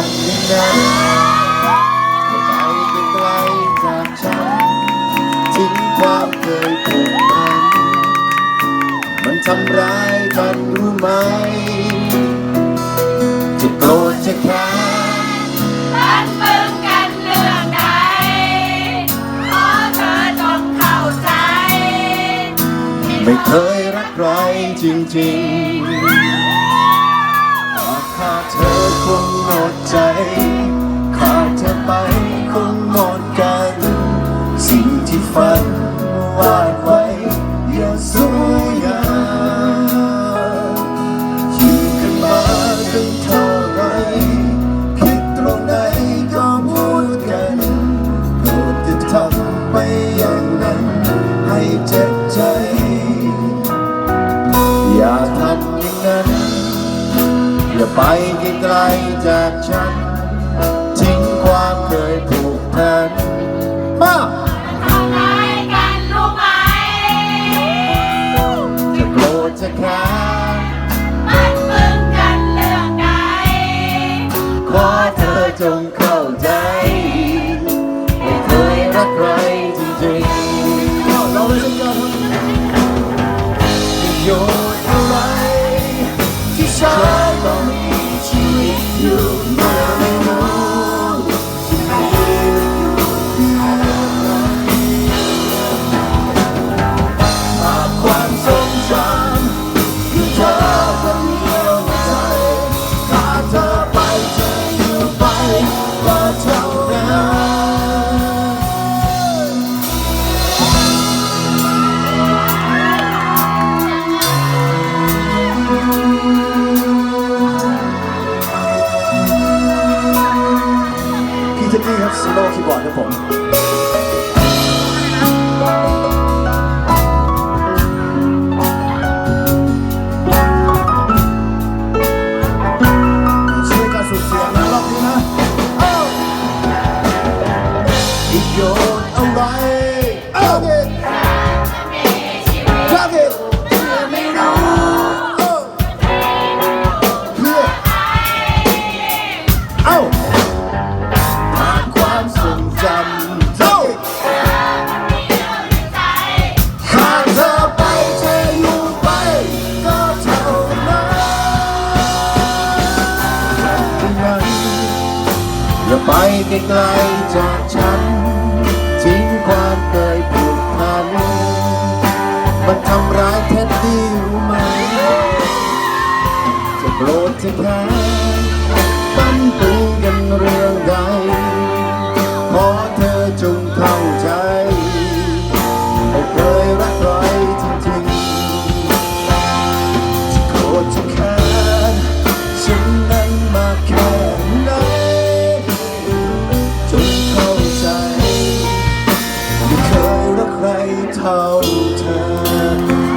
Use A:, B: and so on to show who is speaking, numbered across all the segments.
A: วันยังไงใจไกลจากฉันทิ้งความเคยผูกนมันทำร้ายกันรู้ไหม จะโกรธจะแค้น
B: มันเบิ่งกันเรื่องใดขอเธอจงเข้าใจ
A: ไม่เคยรักใครจริงๆ อย่าทำอย่างนั้น อย่าไปไกลๆจากฉัน ทิ้งความเคยผูกพันมา
B: ทำร้ายกันรู้ไหม
A: จะโกรธจะแค้น
B: บ้านเมืองกันเรื่องใด
A: ขอเธอจงเข้าใจ วิ คีย์บอร์ดครับผมช่วยกันสุดเสียงนะรอบนี้นะเอ้าอีกโยนอะไร
B: อ
A: ย่าไปไกลๆจากฉัน ทิ้งความเคยผูกพัน มันทำร้ายแค่ดีรู้ไหมจะโกรธจะแค้ เท่าเธอ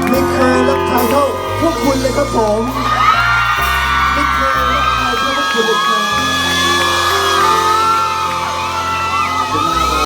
A: ไม่เคยรักใครเท่าพวกคุณเลยครับผม